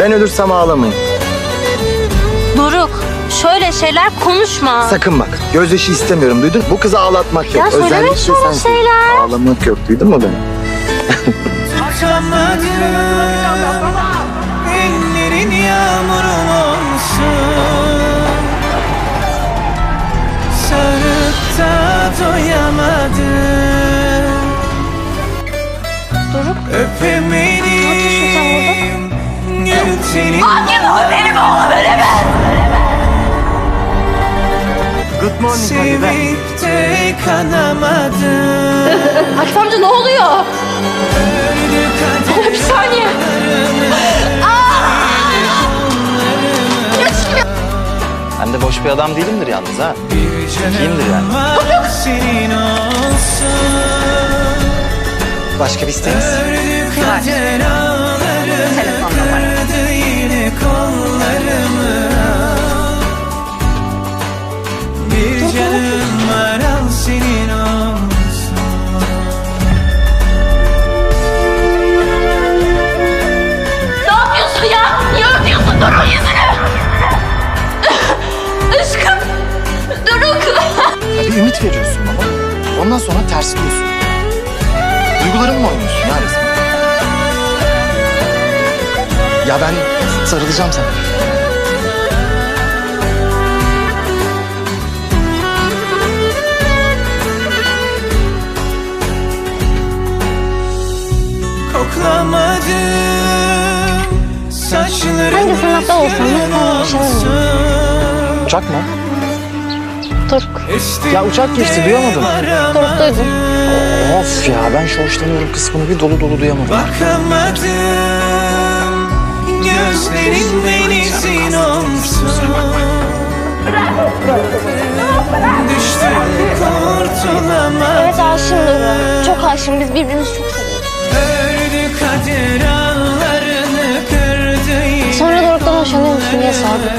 Ben ölürsem ağlamayın. Doruk şöyle şeyler konuşma. Sakın bak. Gözyaşı istemiyorum duydun? Bu kızı ağlatmak yok. Ya söyleme şöyle sensin. şeyler. Ağlamak yok duydun mu beni? Ellerin yağmurum olsun Sarıp da doyamadım Senin Good morning Sevip de kanamadım Akif amca ne oluyor? Kader Bir saniye. Ben de boş bir adam değilimdir yalnız ha. Kimdir yani? senin olsun Başka bir isteğiniz? Ördü kader Doruk'un yüzünü? Aşkım. Doruk. Ya bir ümit veriyorsun baba. Ondan sonra tersliyorsun. Duygularımla oynuyorsun ya resmen. Ya ben sarılacağım sana. Koklamadım Hangi sanatta sana boşanırım. olsun. Uçak mı? Doruk. Ya uçak geçti, duyamadın mı? Doruk duydum. Of ya ben şu hoşlanıyorum kısmını bir dolu dolu duyamadım. Bakamadım Gözlerin denizin olsun Düştüm kurtulamadım Evet aşığım. Çok aşığım. Biz birbirimizi çok seviyoruz. Ördü kader Hoşlanıyor musun diye sordum.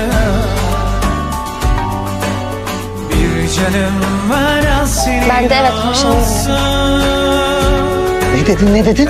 Bir canım var al senin Ben de evet, hoşlanıyorum. olsun. Ne dedin ne dedin?